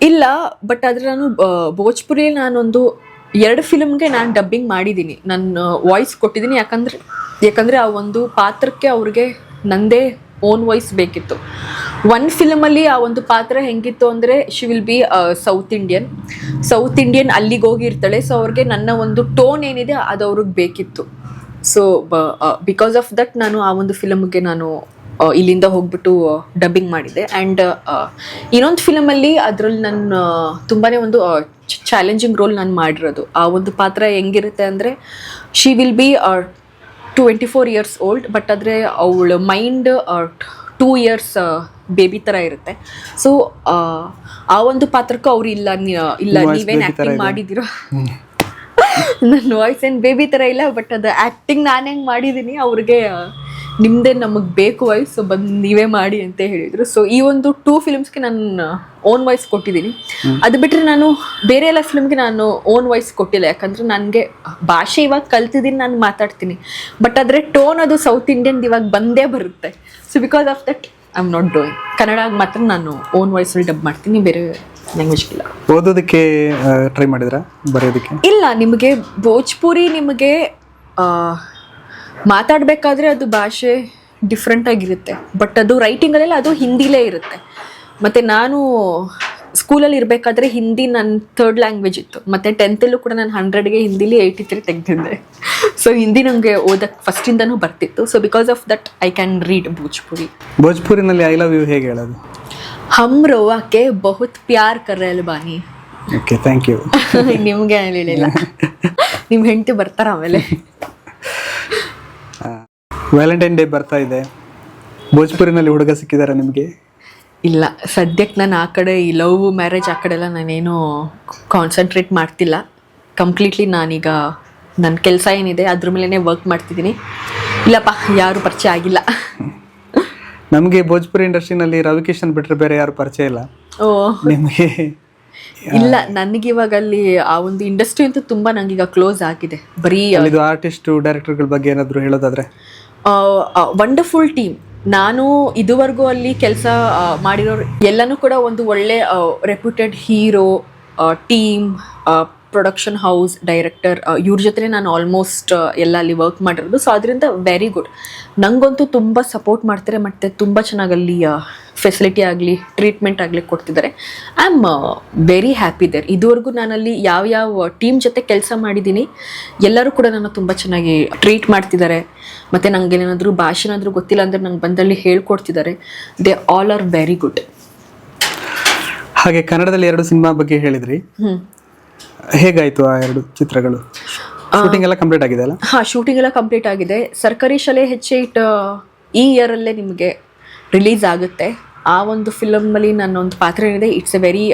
ಇಲ್ಲ ಬಟ್ ಆದ್ರೆ ನಾನು ಭೋಜ್ಪುರಿ ನಾನೊಂದು ಎರಡು ಫಿಲ್ಮ್ಗೆ ನಾನು ಡಬ್ಬಿಂಗ್ ಮಾಡಿದ್ದೀನಿ. ನನ್ನ ವಾಯ್ಸ್ ಕೊಟ್ಟಿದ್ದೀನಿ. ಯಾಕಂದ್ರೆ ಯಾಕಂದ್ರೆ ಆ ಒಂದು ಪಾತ್ರಕ್ಕೆ ಅವ್ರಿಗೆ ನಂದೇ ಓನ್ ವಾಯ್ಸ್ ಬೇಕಿತ್ತು. ಒನ್ ಫಿಲ್ಮಲ್ಲಿ ಆ ಒಂದು ಪಾತ್ರ ಹೆಂಗಿತ್ತು ಅಂದರೆ she will be South Indian South Indian ಅಲ್ಲಿಗೆ ಹೋಗಿರ್ತಾಳೆ. ಸೊ ಅವ್ರಿಗೆ ನನ್ನ ಒಂದು ಟೋನ್ ಏನಿದೆ ಅದು ಅವ್ರಿಗೆ ಬೇಕಿತ್ತು. ಸೊ ಬಿಕಾಸ್ ಆಫ್ ದಟ್ ನಾನು ಆ ಒಂದು ಫಿಲಮ್ಗೆ ನಾನು ಇಲ್ಲಿಂದ ಹೋಗ್ಬಿಟ್ಟು ಡಬ್ಬಿಂಗ್ ಮಾಡಿದೆ. ಆ್ಯಂಡ್ ಇನ್ನೊಂದು ಫಿಲಮಲ್ಲಿ ಅದರಲ್ಲಿ ನನ್ನ ತುಂಬಾ ಒಂದು ಚಾಲೆಂಜಿಂಗ್ ರೋಲ್ ನಾನು ಮಾಡಿರೋದು. ಆ ಒಂದು ಪಾತ್ರ ಹೆಂಗಿರುತ್ತೆ ಅಂದರೆ she will be twenty four years old but ಆದರೆ ಅವಳ ಮೈಂಡ್ ಟೂ ಇಯರ್ಸ್ ಬೇಬಿ ಥರ ಇರುತ್ತೆ. ಸೊ ಆ ಒಂದು ಪಾತ್ರಕ್ಕೂ ಅವ್ರು ಇಲ್ಲ ಇಲ್ಲ ನೀವೇನು ಆ್ಯಕ್ಟಿಂಗ್. ಮಾಡಿದಿರೋ. ನನ್ನ ವಾಯ್ಸ್ ಏನು ಬೇಬಿ ಥರ ಇಲ್ಲ ಬಟ್ ಅದು ಆ್ಯಕ್ಟಿಂಗ್ ನಾನು ಹೆಂಗೆ ಮಾಡಿದ್ದೀನಿ ಅವ್ರಿಗೆ ನಿಮ್ಮದೇ ನಮಗೆ ಬೇಕು ವಾಯ್ಸ್ ಸೊ ಬಂದು ನೀವೇ ಮಾಡಿ ಅಂತ ಹೇಳಿದರು. ಸೊ ಈ ಒಂದು ಟೂ ಫಿಲ್ಮ್ಸ್ಗೆ ನಾನು ಓನ್ ವಾಯ್ಸ್ ಕೊಟ್ಟಿದ್ದೀನಿ. ಅದು ಬಿಟ್ಟರೆ ನಾನು ಬೇರೆ ಎಲ್ಲ ಫಿಲ್ಮ್ಗೆ ನಾನು ಓನ್ ವಾಯ್ಸ್ ಕೊಟ್ಟಿಲ್ಲ. ಯಾಕಂದರೆ ನನಗೆ ಭಾಷೆ ಇವಾಗ ಕಲ್ತಿದ್ದೀನಿ ನಾನು ಮಾತಾಡ್ತೀನಿ. ಬಟ್ ಆದರೆ ಟೋನ್ ಅದು ಸೌತ್ ಇಂಡಿಯನ್ ಇವಾಗ ಬಂದೇ ಬರುತ್ತೆ. So because of that I am not doing Kannada ಮಾತ್ರ ನಾನು ಓನ್ ವಾಯ್ಸಲ್ಲಿ ಡಬ್ ಮಾಡ್ತೀನಿ ಬೇರೆ ಲ್ಯಾಂಗ್ವೇಜ್ಗಿಲ್ಲ ಓದೋದಕ್ಕೆ ಟ್ರೈ ಮಾಡಿದ್ರಾ? ಬರೆಯೋದಕ್ಕೆ? ಇಲ್ಲ ನಿಮಗೆ ಭೋಜ್ಪುರಿ ನಿಮಗೆ ಮಾತಾಡಬೇಕಾದ್ರೆ ಅದು ಭಾಷೆ ಡಿಫ್ರೆಂಟಾಗಿರುತ್ತೆ ಬಟ್ ಅದು ರೈಟಿಂಗಲ್ಲೆಲ್ಲ ಅದು ಹಿಂದಿಲೇ ಇರುತ್ತೆ. ಮತ್ತು ನಾನು ಸ್ಕೂಲಲ್ಲಿ ಇರಬೇಕಾದ್ರೆ ಹಿಂದಿ ನನ್ನ ಥರ್ಡ್ ಲ್ಯಾಂಗ್ವೇಜ್ ಇತ್ತು. ಮತ್ತು ಟೆಂತಲ್ಲೂ ಕೂಡ ನಾನು ಹಂಡ್ರೆಡ್ಗೆ ಹಿಂದಿಲಿ ಏಯ್ಟಿ ತ್ರೀ ತೆಗೆದಿದ್ದೆ. ಸೊ ಹಿಂದಿ ನನಗೆ ಓದಕ್ಕೆ ಫಸ್ಟಿಂದನೂ ಬರ್ತಿತ್ತು. So because of that I can read Bhojpuri ಭೋಜ್ಪುರಿನಲ್ಲಿ I love you ಹೇಗೆ ಹೇಳೋದು? ಹಮ್ ರೋವಾಕ್ಕೆ ಬಹುತ್ ಪ್ಯಾರ್ ಕರೆಯಲ್ ಬಾನಿ. ಓಕೆ ಥ್ಯಾಂಕ್ ಯು ನಿಮಗೆ ಹೇಳಿಲ್ಲ. (laughs) ನಿಮ್ಮ ಹೆಂಡತಿ ಬರ್ತಾರ ಆಮೇಲೆ. ವ್ಯಾಲೆಂಟೈನ್ ಡೇ ಬರ್ತಾ ಇದೆ. ಭೋಜ್ಪುರಿನಲ್ಲಿ ಹುಡುಗ ಸಿಕ್ಕಿದಾರ ನಿಮಗೆ? ಇಲ್ಲ ಸದ್ಯಕ್ಕೆ ನಾನು ಆ ಕಡೆ ಈ ಲವ್ ಮ್ಯಾರೇಜ್ ಆ ಕಡೆ ಎಲ್ಲ ನಾನೇನು ಕಾನ್ಸಂಟ್ರೇಟ್ ಮಾಡ್ತಿಲ್ಲ. ಕಂಪ್ಲೀಟ್ಲಿ ನಾನೀಗ ನನ್ನ ಕೆಲಸ ಏನಿದೆ ಅದ್ರ ಮೇಲೇ ವರ್ಕ್ ಮಾಡ್ತಿದ್ದೀನಿ. ಇಲ್ಲಪ್ಪ ಯಾರು ಪರಿಚಯ ಆಗಿಲ್ಲ. ನಮಗೆ ಭೋಜ್ಪುರಿ ಇಂಡಸ್ಟ್ರಿನಲ್ಲಿ ರವಿಕಿಶನ್ ಬಿಟ್ಟರೆ ಬೇರೆ ಯಾರು ಪರಿಚಯ ಇಲ್ಲ. ಓ. ನಿಮಗೆ? ಇಲ್ಲ ನನಗಿವಾಗ ಅಲ್ಲಿ ಆ ಒಂದು ಇಂಡಸ್ಟ್ರಿ ಅಂತೂ ತುಂಬ ನನಗೀಗ ಕ್ಲೋಸ್ ಆಗಿದೆ. ಬರೀ ಇದು ಆರ್ಟಿಸ್ಟು ಡೈರೆಕ್ಟರ್ಗಳ ಬಗ್ಗೆ ಏನಾದರೂ ಹೇಳೋದಾದ್ರೆ? ವಂಡರ್ಫುಲ್ ಟೀಮ್ ನಾನು ಇದುವರೆಗೂ ಅಲ್ಲಿ ಕೆಲಸ ಮಾಡಿರೋರು ಎಲ್ಲನೂ ಕೂಡ ಒಂದು ಒಳ್ಳೆ reputed hero team production house director ಇವ್ರ ಜೊತೆ ನಾನು ಆಲ್ಮೋಸ್ಟ್ ಎಲ್ಲ ಅಲ್ಲಿ ವರ್ಕ್ ಮಾಡಿರೋದು. ಸೊ ಅದರಿಂದ ವೆರಿ ಗುಡ್ ನನಗಂತೂ ತುಂಬ ಸಪೋರ್ಟ್ ಮಾಡ್ತಾರೆ ಮತ್ತು ತುಂಬ ಚೆನ್ನಾಗಿ ಅಲ್ಲಿ ಫೆಸಿಲಿಟಿ ಆಗಲಿ ಟ್ರೀಟ್ಮೆಂಟ್ ಆಗಲಿ ಕೊಡ್ತಿದ್ದಾರೆ. I am very happy there ಇದುವರೆಗೂ ನಾನಲ್ಲಿ ಯಾವ ಯಾವ ಟೀಮ್ ಜೊತೆ ಕೆಲಸ ಮಾಡಿದ್ದೀನಿ ಎಲ್ಲರೂ ಕೂಡ ನನ್ನ ತುಂಬ ಚೆನ್ನಾಗಿ ಟ್ರೀಟ್ ಮಾಡ್ತಿದ್ದಾರೆ. ಮತ್ತು ನನಗೆ ಏನಾದರೂ ಭಾಷೆ ಏನಾದರೂ ಗೊತ್ತಿಲ್ಲ ಅಂದರೆ ನಂಗೆ ಬಂದಲ್ಲಿ ಹೇಳ್ಕೊಡ್ತಿದ್ದಾರೆ. They all are very good ಹಾಗೆ ಕನ್ನಡದಲ್ಲಿ ಎರಡು ಸಿನಿಮಾ ಬಗ್ಗೆ ಹೇಳಿದ್ರಿ. ಹ್ಞೂ ಹೇಗಾಯ್ತು ಆ ಎರಡು ಚಿತ್ರಗಳು? ಶೂಟಿಂಗ್ ಎಲ್ಲ ಕಂಪ್ಲೀಟ್ ಆಗಿದೆ ಅಲ್ಲ? ಹಾಂ ಶೂಟಿಂಗ್ ಎಲ್ಲ ಕಂಪ್ಲೀಟ್ ಆಗಿದೆ. ಸರ್ಕಾರಿ ಶಾಲೆ ಹೆಚ್ಚೆ ಇಟ್ ಈ ಇಯರಲ್ಲೇ ನಿಮಗೆ ರಿಲೀಸ್ ಆಗುತ್ತೆ. ಆ ಒಂದು ಫಿಲಮಲ್ಲಿ ನನ್ನ ಒಂದು ಪಾತ್ರ ಏನಿದೆ it's a very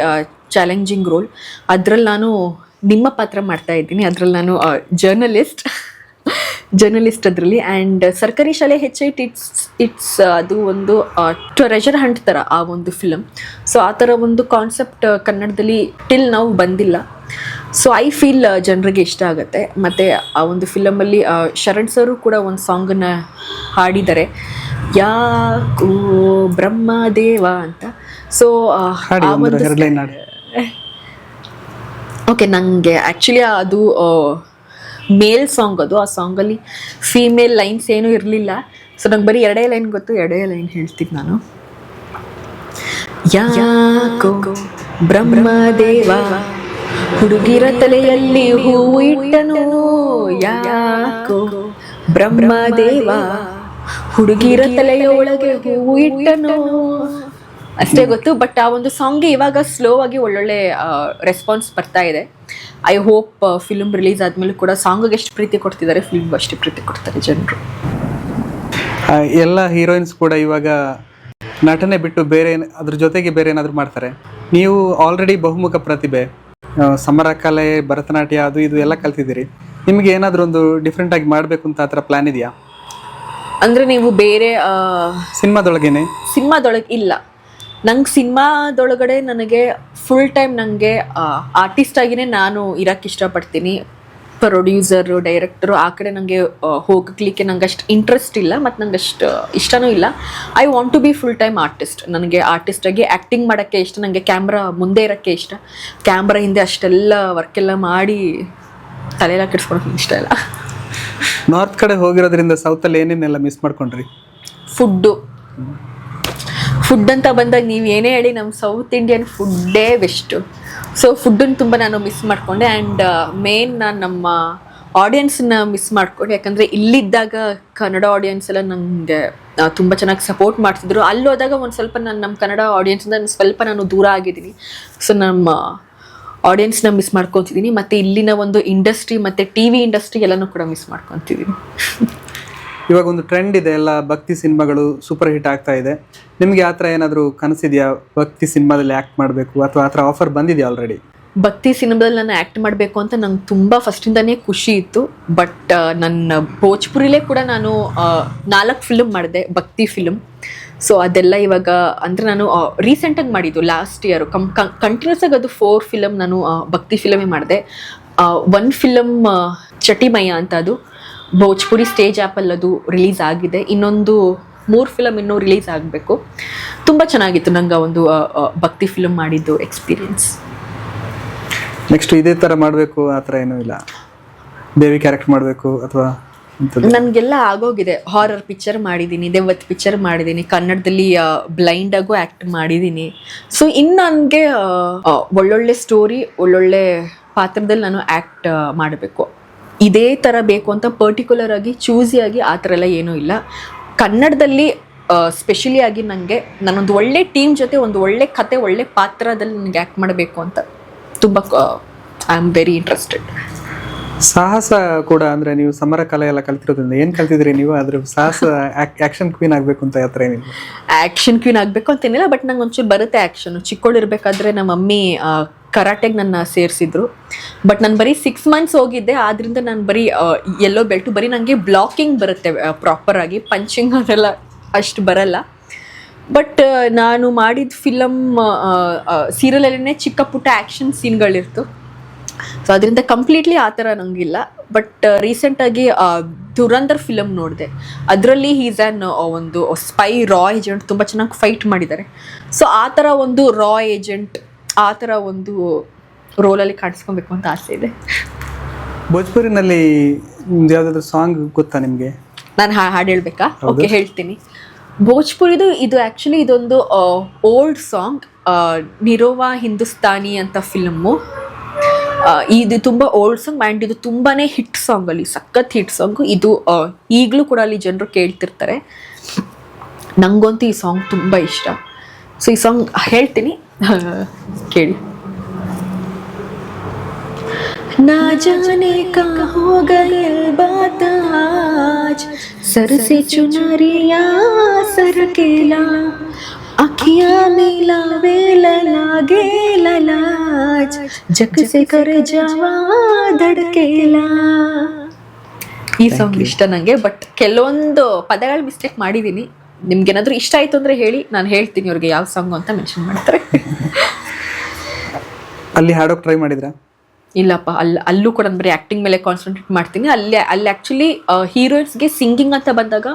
challenging role ಅದ್ರಲ್ಲಿ ನಾನು ನಿಮ್ಮ ಪಾತ್ರ ಮಾಡ್ತಾ ಇದ್ದೀನಿ. ಅದ್ರಲ್ಲಿ ನಾನು ಜರ್ನಲಿಸ್ಟ್ ಜರ್ನಲಿಸ್ಟ್ ಅದರಲ್ಲಿ ಆ್ಯಂಡ್ ಸರ್ಕಾರಿ ಶಾಲೆ ಹೆಚ್ ಐಟ್ ಇಟ್ಸ್ ಇಟ್ಸ್ ಅದು ಒಂದು ಟ್ರೆಜರ್ ಹಂಟ್ ಥರ ಆ ಒಂದು ಫಿಲಮ್ ಸೊ ಆ ಥರ ಒಂದು ಕಾನ್ಸೆಪ್ಟ್ ಕನ್ನಡದಲ್ಲಿ ಟಿಲ್ ನಾವು ಬಂದಿಲ್ಲ. ಸೊ ಐ ಫೀಲ್ ಜನರಿಗೆ ಇಷ್ಟ ಆಗುತ್ತೆ. ಮತ್ತು ಆ ಒಂದು ಫಿಲಮಲ್ಲಿ ಶರಣ್ ಸರು ಕೂಡ ಒಂದು ಸಾಂಗನ್ನು ಹಾಡಿದ್ದಾರೆ. ಯಾಕೋ ಬ್ರಹ್ಮದೇವ ಅಂತ. ಸೊ ಆ ಒಂದು ಓಕೆ ನನಗೆ ಆ್ಯಕ್ಚುಲಿ ಅದು ಮೇಲ್ ಸಾಂಗ್ ಅದು, ಆ ಸಾಂಗಲ್ಲಿ ಫೀಮೇಲ್ ಲೈನ್ಸ್ ಏನೂ ಇರಲಿಲ್ಲ. ಸೊ ನಂಗೆ ಬರೀ ಎರಡೇ ಲೈನ್ ಗೊತ್ತು, ಎರಡೇ ಲೈನ್ ಹೇಳ್ತೀನಿ ನಾನು. ಯಾಕೋ ಬ್ರಹ್ಮದೇವ ಹುಡುಗಿರ ತಲೆಯಲ್ಲಿ ಹೂವು ಇಟ್ಟನು. ಯಾಕೋ ಬ್ರಹ್ಮದೇವ ಹುಡುಗಿರ ತಲೆಯೊಳಗೆ ಹೂವು ಇಟ್ಟನು. ಅಷ್ಟೇ ಗೊತ್ತು ಬಟ್ ಆ ಒಂದು ಸಾಂಗ್ಗೆ ಇವಾಗ ಸ್ಲೋ ಆಗಿ ಒಳ್ಳೊಳ್ಳೆ ರೆಸ್ಪಾನ್ಸ್ ಬರ್ತಾ ಇದೆ. ಐ ಹೋಪ್ ಫಿಲ್ಮ್ ರಿಲೀಸ್ ಆದ್ಮೇಲೆ ಕೂಡ ಸಾಂಗ್ಗೆ ಎಷ್ಟು ಪ್ರೀತಿ ಕೊಡ್ತಿದ್ದಾರೆ ಫಿಲ್ಮ್ ಅಷ್ಟು ಪ್ರೀತಿ ಕೊಡ್ತಾರೆ ಜನರು. ಎಲ್ಲ ಹೀರೋಯಿನ್ಸ್ ಕೂಡ ಇವಾಗ ನಟನೆ ಬಿಟ್ಟು ಬೇರೆ ಅದ್ರ ಜೊತೆಗೆ ಬೇರೆ ಏನಾದರೂ ಮಾಡ್ತಾರೆ. ನೀವು ಆಲ್ರೆಡಿ ಬಹುಮುಖ ಪ್ರತಿಭೆ ಸಮರ ಕಲೆ ಭರತನಾಟ್ಯ ಅದು ಇದು ಎಲ್ಲ ಕಲ್ತಿದ್ದೀರಿ. ನಿಮಗೆ ಏನಾದರೂ ಒಂದು ಡಿಫ್ರೆಂಟ್ ಆಗಿ ಮಾಡಬೇಕು ಅಂತ ಆ ಥರ ಪ್ಲ್ಯಾನ್ ಇದೆಯಾ? ಅಂದ್ರೆ ನೀವು ಬೇರೆ ಸಿನಿಮಾದೊಳಗೇನೆ? ಸಿನಿಮಾದೊಳಗೆ ಇಲ್ಲ. ನಂಗೆ ಸಿನಿಮಾದೊಳಗಡೆ ನನಗೆ ಫುಲ್ ಟೈಮ್ ನನಗೆ ಆರ್ಟಿಸ್ಟ್ ಆಗಿನೇ ನಾನು ಇರಕ್ಕೆ ಇಷ್ಟಪಡ್ತೀನಿ. ಪ್ರೊಡ್ಯೂಸರು ಡೈರೆಕ್ಟರು ಆ ಕಡೆ ನನಗೆ ಹೋಗಲಿಕ್ಕೆ ನಂಗೆ ಅಷ್ಟು ಇಂಟ್ರೆಸ್ಟ್ ಇಲ್ಲ ಮತ್ತು ನಂಗೆ ಅಷ್ಟು ಇಷ್ಟನೂ ಇಲ್ಲ. I want to be full time artist ನನಗೆ ಆರ್ಟಿಸ್ಟಾಗಿ ಆ್ಯಕ್ಟಿಂಗ್ ಮಾಡೋಕ್ಕೆ ಇಷ್ಟ ನನಗೆ ಕ್ಯಾಮ್ರಾ ಮುಂದೆ ಇರೋಕ್ಕೆ ಇಷ್ಟ. ಕ್ಯಾಮ್ರಾ ಹಿಂದೆ ಅಷ್ಟೆಲ್ಲ ವರ್ಕೆಲ್ಲ ಮಾಡಿ ತಲೆಯೆಲ್ಲ ಕೆಡ್ಸ್ಕೊಳಕ್ಕೆ ಇಷ್ಟ ಇಲ್ಲ. ನಾರ್ತ್ ಕಡೆ ಹೋಗಿರೋದ್ರಿಂದ ಸೌತಲ್ಲಿ ಏನೇನೆಲ್ಲ ಮಿಸ್ ಮಾಡ್ಕೊಂಡ್ರಿ? ಫುಡ್ಡು ಫುಡ್ ಅಂತ ಬಂದಾಗ ನೀವು ಏನೇ ಹೇಳಿ ನಮ್ಮ ಸೌತ್ ಇಂಡಿಯನ್ ಫುಡ್ಡೇ ಬೆಸ್ಟು ಸೊ ಫುಡ್ಡನ್ನು ತುಂಬ ನಾನು ಮಿಸ್ ಮಾಡಿಕೊಂಡೆ ಆ್ಯಂಡ್ ಮೇನ್ ನಾನು ನಮ್ಮ ಆಡಿಯನ್ಸನ್ನ ಮಿಸ್ ಮಾಡಿಕೊಂಡೆ. ಯಾಕಂದರೆ ಇಲ್ಲಿದ್ದಾಗ ಕನ್ನಡ ಆಡಿಯನ್ಸ್ ಎಲ್ಲ ನನಗೆ ತುಂಬ ಚೆನ್ನಾಗಿ ಸಪೋರ್ಟ್ ಮಾಡ್ತಿದ್ರು. ಅಲ್ಲಿ ಹೋದಾಗ ಒಂದು ಸ್ವಲ್ಪ ನಾನು ನಮ್ಮ ಕನ್ನಡ ಆಡಿಯನ್ಸಿಂದ ಸ್ವಲ್ಪ ನಾನು ದೂರ ಆಗಿದ್ದೀನಿ. ಸೊ ನಮ್ಮ ಆಡಿಯನ್ಸ್ನ ಮಿಸ್ ಮಾಡ್ಕೊತಿದ್ದೀನಿ. ಮತ್ತು ಇಲ್ಲಿನ ಒಂದು ಇಂಡಸ್ಟ್ರಿ ಮತ್ತು ಟಿ ವಿ ಇಂಡಸ್ಟ್ರಿ ಎಲ್ಲನೂ ಕೂಡ ಮಿಸ್ ಮಾಡ್ಕೊತಿದ್ದೀನಿ. (laughs) ಇವಾಗ ಒಂದು ಟ್ರೆಂಡ್ ಇದೆ, ಎಲ್ಲ ಭಕ್ತಿ ಸಿನಿಮಾಗಳು ಸೂಪರ್ ಹಿಟ್ ಆಗ್ತಾ ಇದೆ. ನಿಮಗೆ ಆ ಥರ ಏನಾದರೂ ಕನಸಿದೆಯಾ? ಭಕ್ತಿ ಸಿನಿಮಾದಲ್ಲಿ ಆ್ಯಕ್ಟ್ ಮಾಡಬೇಕು ಅಥವಾ ಆ ಥರ ಆಫರ್ ಬಂದಿದೆಯಾ ಆಲ್ರೆಡಿ ಭಕ್ತಿ ಸಿನಿಮಾದಲ್ಲಿ ನಾನು ಆ್ಯಕ್ಟ್ ಮಾಡಬೇಕು ಅಂತ ನಂಗೆ ತುಂಬ ಫಸ್ಟಿಂದನೇ ಖುಷಿ ಇತ್ತು. ಬಟ್ ನನ್ನ ಭೋಜ್ಪುರಿಲೇ ಕೂಡ ನಾನು ನಾಲ್ಕು ಫಿಲಮ್ ಮಾಡಿದೆ, ಭಕ್ತಿ ಫಿಲಮ್ ಸೊ ಅದೆಲ್ಲ ಇವಾಗ, ಅಂದರೆ ನಾನು ರೀಸೆಂಟಾಗಿ ಮಾಡಿದ್ದು ಲಾಸ್ಟ್ ಇಯರು ಕಮ್ ಕಂಟಿನ್ಯೂಸ್ ಆಗಿ ಅದು ಫೋರ್ ಫಿಲಮ್ ನಾನು ಭಕ್ತಿ ಫಿಲಮೇ ಮಾಡಿದೆ. ಒನ್ ಫಿಲಮ್ ಚಟಿಮಯ ಅಂತ ಅದು. ಭೋಜ್ಪುರಿ ಸ್ಟೇಜ್ ಆ್ಯಪಲ್ಲಿ ಅದು ರಿಲೀಸ್ ಆಗಿದೆ. ಇನ್ನೊಂದು ಮೂರು ಫಿಲಮ್ ಇನ್ನೂ ರಿಲೀಸ್ ಆಗಬೇಕು. ತುಂಬ ಚೆನ್ನಾಗಿತ್ತು ನಂಗೆ ಒಂದು ಭಕ್ತಿ ಫಿಲಮ್ ಮಾಡಿದ್ದು ಎಕ್ಸ್ಪೀರಿಯನ್ಸ್ ನೆಕ್ಸ್ಟ್ ಇದೇ ಥರ ಮಾಡಬೇಕು ಆ ಥರ ಏನೂ ಇಲ್ಲ? ದೇವಿ ಕ್ಯಾರೆಕ್ಟ್ ಮಾಡಬೇಕು ಅಥವಾ ನನಗೆಲ್ಲ ಆಗೋಗಿದೆ. ಹಾರರ್ ಪಿಕ್ಚರ್ ಮಾಡಿದ್ದೀನಿ ದೇವತ್ ಪಿಕ್ಚರ್ ಮಾಡಿದ್ದೀನಿ ಕನ್ನಡದಲ್ಲಿ ಬ್ಲೈಂಡ್ ಆಗು ಆ್ಯಕ್ಟ್ ಮಾಡಿದ್ದೀನಿ ಸೊ ಇನ್ನು ನನಗೆ ಒಳ್ಳೊಳ್ಳೆ ಸ್ಟೋರಿ ಒಳ್ಳೊಳ್ಳೆ ಪಾತ್ರದಲ್ಲಿ ನಾನು ಆ್ಯಕ್ಟ್ ಮಾಡಬೇಕು. ಇದೇ ಥರ ಬೇಕು ಅಂತ ಪರ್ಟಿಕ್ಯುಲರ್ ಆಗಿ ಚೂಸಿಯಾಗಿ ಆ ಥರ ಎಲ್ಲ ಏನೂ ಇಲ್ಲ. ಕನ್ನಡದಲ್ಲಿ ಸ್ಪೆಷಲಿ ಆಗಿ ನನಗೆ ನಾನೊಂದು ಒಳ್ಳೆ ಟೀಮ್ ಜೊತೆ ಒಂದು ಒಳ್ಳೆ ಕತೆ, ಒಳ್ಳೆ ಪಾತ್ರದಲ್ಲಿ ನನಗೆ ಆ್ಯಕ್ಟ್ ಮಾಡಬೇಕು ಅಂತ ತುಂಬ ಐ ಆಮ್ ವೆರಿ ಇಂಟ್ರೆಸ್ಟೆಡ್ ಸಾಹಸ ಕೂಡ ಅಂದ್ರೆ ನೀವು ಸಮರ ಕಲೆ ಎಲ್ಲ ಕಲ್ತಿರೋದ್ರಿಂದ ಏನ್ ಕಲ್ತಿದ್ರಿ ನೀವು? ಅದ್ರ ಸಾಹಸ ಆಕ್ಷನ್ ಕ್ವೀನ್ ಆಗ್ಬೇಕು ಅಂತ ಯಾತ್ರ ಏನಿಲ್ಲ? ಆಕ್ಷನ್ ಕ್ವೀನ್ ಆಗಬೇಕು ಅಂತೇನಿಲ್ಲ ಬಟ್ ನಂಗೆ ಒಂಚೂರು ಬರುತ್ತೆ ಆಕ್ಷನ್ ಚಿಕ್ಕವಳಿರ್ಬೇಕಾದ್ರೆ ನಮ್ಮ ಮಮ್ಮಿ ಕರಾಟೆಗೆ ನನ್ನ ಸೇರಿಸಿದ್ರು. ಬಟ್ ನಾನು ಬರೀ ಸಿಕ್ಸ್ ಮಂತ್ಸ್ ಹೋಗಿದ್ದೆ, ಆದ್ರಿಂದ ನಾನು ಬರೀ ಎಲ್ಲೋ ಬೆಲ್ಟು ಬರೀ ನನಗೆ ಬ್ಲಾಕಿಂಗ್ ಬರುತ್ತೆ ಪ್ರಾಪರ್ ಆಗಿ. ಪಂಚಿಂಗ್ ಅದೆಲ್ಲ ಅಷ್ಟು ಬರಲ್ಲ. ಬಟ್ ನಾನು ಮಾಡಿದ ಫಿಲಮ್ ಸೀರಿಯಲಲ್ಲೇ ಚಿಕ್ಕ ಪುಟ್ಟ ಆ್ಯಕ್ಷನ್ ಸೀನ್ಗಳಿರ್ತು ಸೊ ಅದರಿಂದ ಕಂಪ್ಲೀಟ್ಲಿ ಆ ಥರ ನಂಗಿಲ್ಲ. ಬಟ್ ರೀಸೆಂಟಾಗಿ ಧುರಂಧರ್ ಫಿಲಮ್ ನೋಡಿದೆ. ಅದರಲ್ಲಿ ಈಸ್ ಆ್ಯನ್ ಒಂದು ಸ್ಪೈ ರಾ ಏಜೆಂಟ್ ತುಂಬ ಚೆನ್ನಾಗಿ ಫೈಟ್ ಮಾಡಿದ್ದಾರೆ ಸೊ ಆ ಥರ ಒಂದು ರಾ ಏಜೆಂಟ್ ಆ ಥರ ಒಂದು ರೋಲಲ್ಲಿ ಕಾಣಿಸ್ಕೊಬೇಕು ಅಂತ ಆಸೆ ಇದೆ. ಭೋಜ್ಪುರಿನಲ್ಲಿ ಯಾವುದಾದ್ರೂ ಯಾವ್ದಾದ್ರು ಸಾಂಗ್ ಗೊತ್ತಾ ನಿಮಗೆ? ನಾನು ಹಾಡು ಹೇಳ್ಬೇಕಾ? ಓಕೆ ಹೇಳ್ತೀನಿ. ಭೋಜ್ಪುರಿದು ಇದು ಆ್ಯಕ್ಚುಲಿ ಇದೊಂದು ಓಲ್ಡ್ ಸಾಂಗ್ ನಿರೋವಾ ಹಿಂದೂಸ್ತಾನಿ ಅಂತ ಫಿಲಮ್ಮು ಇದು ತುಂಬ ಓಲ್ಡ್ ಸಾಂಗ್ ಆ್ಯಂಡ್ ಇದು ತುಂಬಾ ಹಿಟ್ ಸಾಂಗ್ ಅಲ್ಲಿ ಸಖತ್ ಹಿಟ್ ಸಾಂಗು ಇದು ಈಗಲೂ ಕೂಡ ಅಲ್ಲಿ ಜನರು ಕೇಳ್ತಿರ್ತಾರೆ ನಂಗಂತೂ ಈ ಸಾಂಗ್ ತುಂಬ ಇಷ್ಟ ಸೊ ಈ ಸಾಂಗ್ ಹೇಳ್ತೀನಿ (laughs) ಕೇಳಿ ना जाने कहाँ हो गए बात आज सर से चुनरिया सर केला આખિયા મિલાવે લાગે લાજ જગ સે કરે જવા ધડકેલા ಈ ಸಾಂಗ್ ಇಷ್ಟ ನನಗೆ ಬಟ್ ಕೆಲವೊಂದು ಪದಗಳ ಮಿಸ್ಟೇಕ್ ಮಾಡಿದ್ದೀನಿ ನಿಮ್ಗೇನಾದ್ರೂ ಇಷ್ಟ ಆಯ್ತು ಅಂದ್ರೆ ಹೇಳಿ ನಾನು ಹೇಳ್ತೀನಿ ಅವ್ರಿಗೆ ಯಾವ ಸಾಂಗ್ ಅಂತ ಮೆನ್ಷನ್ ಮಾಡ್ತಾರೆ. ಅಲ್ಲಿ ಹಾಡೋಕೆ ಟ್ರೈ ಮಾಡಿದ್ರ? ಇಲ್ಲಪ್ಪ ಅಲ್ಲಿ ಅಲ್ಲೂ ಕೂಡ ಬರೀ ಆ್ಯಕ್ಟಿಂಗ್ ಮೇಲೆ ಕಾನ್ಸಂಟ್ರೇಟ್ ಮಾಡ್ತೀನಿ. ಅಲ್ಲಿ ಅಲ್ಲಿ ಆ್ಯಕ್ಚುಲಿ ಹೀರೋಯಿನ್ಸ್ಗೆ ಸಿಂಗಿಂಗ್ ಅಂತ ಬಂದಾಗ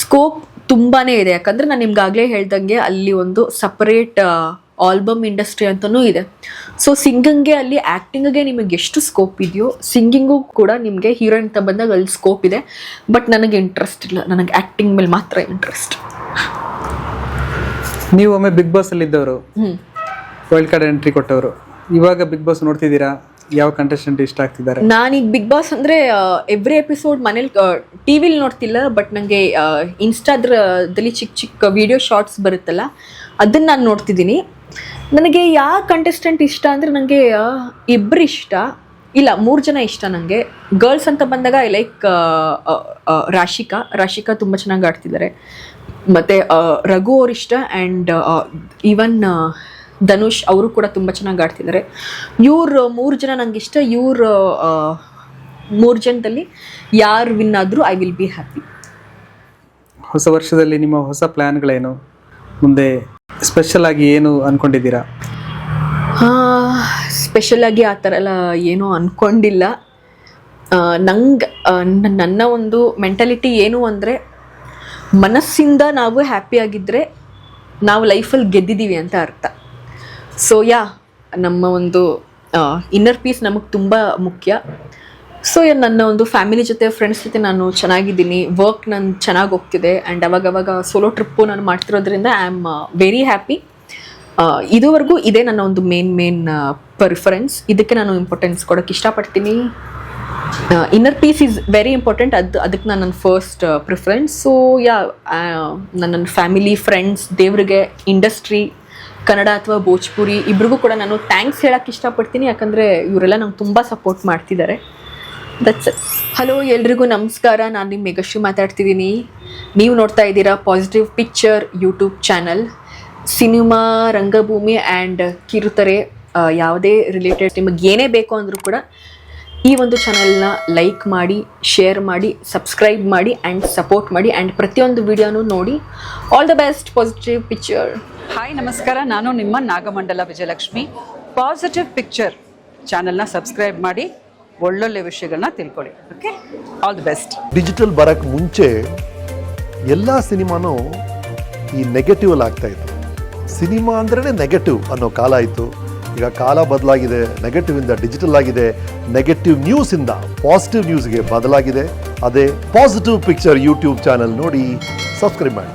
ಸ್ಕೋಪ್ ತುಂಬಾ ಇದೆ. ಯಾಕಂದರೆ ನಾನು ನಿಮ್ಗಾಗಲೇ ಹೇಳ್ದಂಗೆ ಅಲ್ಲಿ ಒಂದು ಸಪರೇಟ್ ಆಲ್ಬಮ್ ಇಂಡಸ್ಟ್ರಿ ಅಂತಲೂ ಇದೆ. ಸೊ ಸಿಂಗಿಂಗ್ಗೆ ಅಲ್ಲಿ ಆ್ಯಕ್ಟಿಂಗ್ಗೆ ನಿಮಗೆ ಎಷ್ಟು ಸ್ಕೋಪ್ ಇದೆಯೋ ಸಿಂಗಿಂಗು ಕೂಡ ನಿಮಗೆ ಹೀರೋಯಿನ್ ಅಂತ ಬಂದಾಗ ಅಲ್ಲಿ ಸ್ಕೋಪ್ ಇದೆ. ಬಟ್ ನನಗೆ ಇಂಟ್ರೆಸ್ಟ್ ಇಲ್ಲ. ನನಗೆ ಆ್ಯಕ್ಟಿಂಗ್ ಮೇಲೆ ಮಾತ್ರ ಇಂಟ್ರೆಸ್ಟ್ ನೀವು ಒಮ್ಮೆ ಬಿಗ್ ಬಾಸ್ ಅಲ್ಲಿ ಇದ್ದವರು ಹ್ಞೂ ವೈಲ್ಡ್ ಕಾರ್ಡ್ ಎಂಟ್ರಿ ಕೊಟ್ಟವರು. ಇವಾಗ ಬಿಗ್ ಬಾಸ್ ನೋಡ್ತಿದ್ದೀರಾ? ಯಾವ ಕಂಟೆಸ್ಟೆಂಟ್ ಇಷ್ಟ ಆಗ್ತಿದ್ದಾರೆ? ನಾನೀಗ ಬಿಗ್ ಬಾಸ್ ಅಂದರೆ ಎವ್ರಿ ಎಪಿಸೋಡ್ ಮನೇಲಿ ಟಿ ವಿಲಿ ನೋಡ್ತಿಲ್ಲ ಬಟ್ ನನಗೆ ಇನ್ಸ್ಟಾದ್ರದಲ್ಲಿ ಚಿಕ್ಕ ಚಿಕ್ಕ ವಿಡಿಯೋ ಶಾರ್ಟ್ಸ್ ಬರುತ್ತಲ್ಲ, ಅದನ್ನು ನಾನು ನೋಡ್ತಿದ್ದೀನಿ. ನನಗೆ ಯಾವ ಕಂಟೆಸ್ಟೆಂಟ್ ಇಷ್ಟ ಅಂದರೆ ನನಗೆ ಇಬ್ಬರು ಇಷ್ಟ. ಇಲ್ಲ, ಮೂರು ಜನ ಇಷ್ಟ ನನಗೆ ಗರ್ಲ್ಸ್ ಅಂತ ಬಂದಾಗ ಐ ಲೈಕ್ ರಾಶಿಕಾ. ರಾಶಿಕಾ ತುಂಬ ಚೆನ್ನಾಗಿ ಆಡ್ತಿದ್ದಾರೆ. ಮತ್ತು ರಘು ಅವ್ರ ಇಷ್ಟ ಆ್ಯಂಡ್ ಈವನ್ ಧನುಷ್ ಅವರು ಕೂಡ ತುಂಬ ಚೆನ್ನಾಗಿ ಆಡ್ತಿದ್ದಾರೆ. ಇವ್ರು ಮೂರು ಜನ ನಂಗೆ ಇಷ್ಟ. ಇವ್ರು ಮೂರು ಜನದಲ್ಲಿ ಯಾರು ವಿನ್ ಆದರೂ ಐ ವಿಲ್ ಬಿ ಹ್ಯಾಪಿ ಹೊಸ ವರ್ಷದಲ್ಲಿ ನಿಮ್ಮ ಹೊಸ ಪ್ಲ್ಯಾನ್ಗಳೇನು ಮುಂದೆ ಸ್ಪೆಷಲ್ ಆಗಿ ಏನು ಅನ್ಕೊಂಡಿದ್ದೀರಾ? ಸ್ಪೆಷಲಾಗಿ ಆ ಥರ ಎಲ್ಲ ಏನೂ ಅಂದ್ಕೊಂಡಿಲ್ಲ ನಂಗೆ ನನ್ನ ಒಂದು ಮೆಂಟಾಲಿಟಿ ಏನು ಅಂದರೆ ಮನಸ್ಸಿಂದ ನಾವು ಹ್ಯಾಪಿಯಾಗಿದ್ದರೆ ನಾವು ಲೈಫಲ್ಲಿ ಗೆದ್ದಿದ್ದೀವಿ ಅಂತ ಅರ್ಥ. ಸೊ ಯಾ ನಮ್ಮ ಒಂದು ಇನ್ನರ್ ಪೀಸ್ ನಮಗೆ ತುಂಬ ಮುಖ್ಯ. ಸೊ ನನ್ನ ಒಂದು ಫ್ಯಾಮಿಲಿ ಜೊತೆ ಫ್ರೆಂಡ್ಸ್ ಜೊತೆ ನಾನು ಚೆನ್ನಾಗಿದ್ದೀನಿ. ವರ್ಕ್ ನಾನು ಚೆನ್ನಾಗಿ ಹೋಗ್ತಿದೆ. ಆ್ಯಂಡ್ ಅವಾಗವಾಗ ಸೋಲೋ ಟ್ರಿಪ್ಪು ನಾನು ಮಾಡ್ತಿರೋದ್ರಿಂದ ಐ ಆಮ್ ವೆರಿ ಹ್ಯಾಪಿ ಇದುವರೆಗೂ ಇದೇ ನನ್ನ ಒಂದು ಮೇನ್ ಮೇನ್ ಪ್ರಿಫರೆನ್ಸ್ ಇದಕ್ಕೆ ನಾನು ಇಂಪಾರ್ಟೆನ್ಸ್ ಕೊಡೋಕ್ಕೆ ಇಷ್ಟಪಡ್ತೀನಿ. Inner peace is very important ಅದು, ಅದಕ್ಕೆ ನಾನು ನನ್ನ ಫಸ್ಟ್ ಪ್ರಿಫರೆನ್ಸ್ ಸೊ ಯಾ ನನ್ನ ಫ್ಯಾಮಿಲಿ ಫ್ರೆಂಡ್ಸ್ ದೇವರಿಗೆ ಇಂಡಸ್ಟ್ರಿ ಕನ್ನಡ ಅಥವಾ ಭೋಜ್ಪುರಿ, ಇಬ್ರಿಗೂ ಕೂಡ ನಾನು ಥ್ಯಾಂಕ್ಸ್ ಹೇಳಕ್ಕೆ ಇಷ್ಟಪಡ್ತೀನಿ. ಯಾಕಂದರೆ ಇವರೆಲ್ಲ ನಂಗೆ ತುಂಬ ಸಪೋರ್ಟ್ ಮಾಡ್ತಿದ್ದಾರೆ ದಟ್ಸ್ ಹಲೋ ಎಲ್ರಿಗೂ ನಮಸ್ಕಾರ. ನಾನು ನಿಮ್ಮ ಮೇಘಶ್ರೀ ಮಾತಾಡ್ತಿದ್ದೀನಿ. ನೀವು ನೋಡ್ತಾ ಇದ್ದೀರಾ positive picture YouTube channel cinema, ರಂಗಭೂಮಿ ಆ್ಯಂಡ್ ಕಿರುತೆರೆ ಯಾವುದೇ ರಿಲೇಟೆಡ್ ನಿಮಗೆ ಏನೇ ಬೇಕು ಅಂದರೂ ಕೂಡ ಈ ಒಂದು ಚಾನೆಲ್ನ ಲೈಕ್ ಮಾಡಿ ಶೇರ್ ಮಾಡಿ ಸಬ್ಸ್ಕ್ರೈಬ್ ಮಾಡಿ ಆ್ಯಂಡ್ ಸಪೋರ್ಟ್ ಮಾಡಿ ಆ್ಯಂಡ್ ಪ್ರತಿಯೊಂದು ವಿಡಿಯೋನೂ ನೋಡಿ. All the best positive picture hi ನಮಸ್ಕಾರ. ನಾನು ನಿಮ್ಮ ನಾಗಮಂಡಲ ವಿಜಯಲಕ್ಷ್ಮಿ. ಪಾಸಿಟಿವ್ ಪಿಕ್ಚರ್ ಚಾನೆಲ್ನ ಸಬ್ಸ್ಕ್ರೈಬ್ ಮಾಡಿ ಒಳ್ಳೊಳ್ಳೆ ವಿಷಯಗಳನ್ನ ತಿಳ್ಕೊಳ್ಳಿ. Okay all the best digital ಬರೋಕ್ಕೆ ಮುಂಚೆ ಎಲ್ಲ ಸಿನಿಮಾನೂ ಈ ನೆಗೆಟಿವ್ ಅಲ್ಲಿ ಆಗ್ತಾ ಇತ್ತು. ಸಿನಿಮಾ ಅಂದ್ರೆ ನೆಗೆಟಿವ್ ಅನ್ನೋ ಕಾಲ ಇತ್ತು. ಈಗ ಕಾಲ ಬದಲಾಗಿದೆ ನೆಗೆಟಿವ್ ಇಂದ ಡಿಜಿಟಲ್ ಆಗಿದೆ ನೆಗೆಟಿವ್ ನ್ಯೂಸ್ ಇಂದ ಪಾಸಿಟಿವ್ ನ್ಯೂಸ್ಗೆ ಬದಲಾಗಿದೆ. ಅದೇ ಪಾಸಿಟಿವ್ ಪಿಕ್ಚರ್ ಯೂಟ್ಯೂಬ್ ಚಾನೆಲ್ ನೋಡಿ ಸಬ್ಸ್ಕ್ರೈಬ್ ಮಾಡಿ.